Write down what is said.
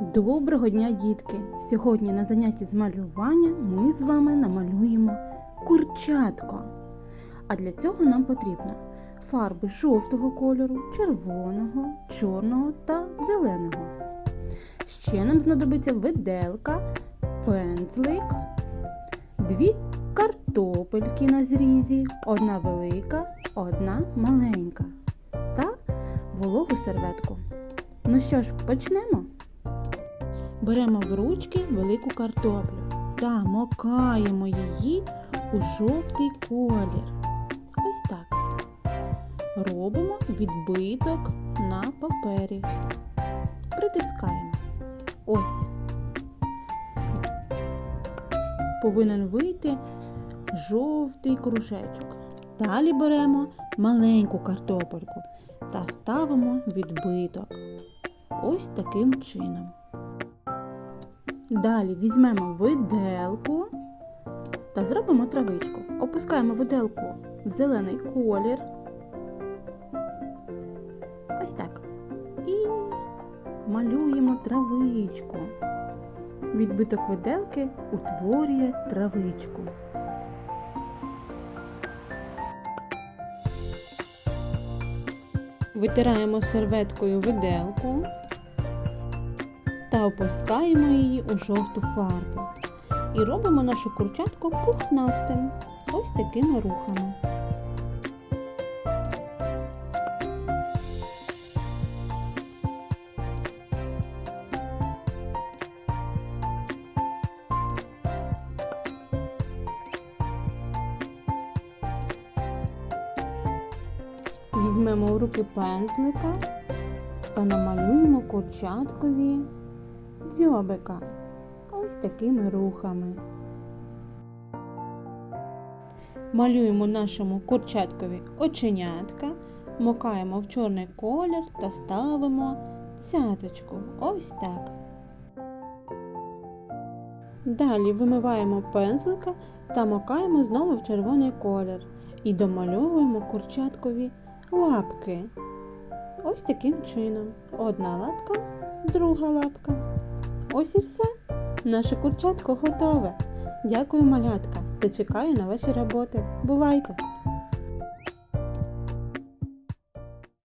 Доброго дня, дітки! Сьогодні на занятті з малювання ми з вами намалюємо курчатко. А для цього нам потрібно фарби жовтого кольору, червоного, чорного та зеленого. Ще нам знадобиться виделка, пензлик, дві картопельки на зрізі, одна велика, одна маленька та вологу серветку. Ну що ж, почнемо? Беремо в ручки велику картоплю та макаємо її у жовтий колір. Ось так. Робимо відбиток на папері. Притискаємо. Ось. Повинен вийти жовтий кружечок. Далі беремо маленьку картопельку та ставимо відбиток. Ось таким чином. Далі візьмемо виделку та зробимо травичку. Опускаємо виделку в зелений колір. Ось так. І малюємо травичку. Відбиток виделки утворює травичку. Витираємо серветкою виделку та опускаємо її у жовту фарбу. І робимо нашу курчатку пухнастим. Ось такими рухами. Візьмемо в руки пензлика та намалюємо курчаткові дзьобика. Ось такими рухами. Малюємо нашому курчаткові оченятка, макаємо в чорний колір та ставимо цяточку. Ось так. Далі вимиваємо пензлика та макаємо знову в червоний колір і домальовуємо курчаткові лапки. Ось таким чином. Одна лапка, друга лапка. Ось і все. Наше курчатко готове. Дякую, малятка, та чекаю на ваші роботи. Бувайте!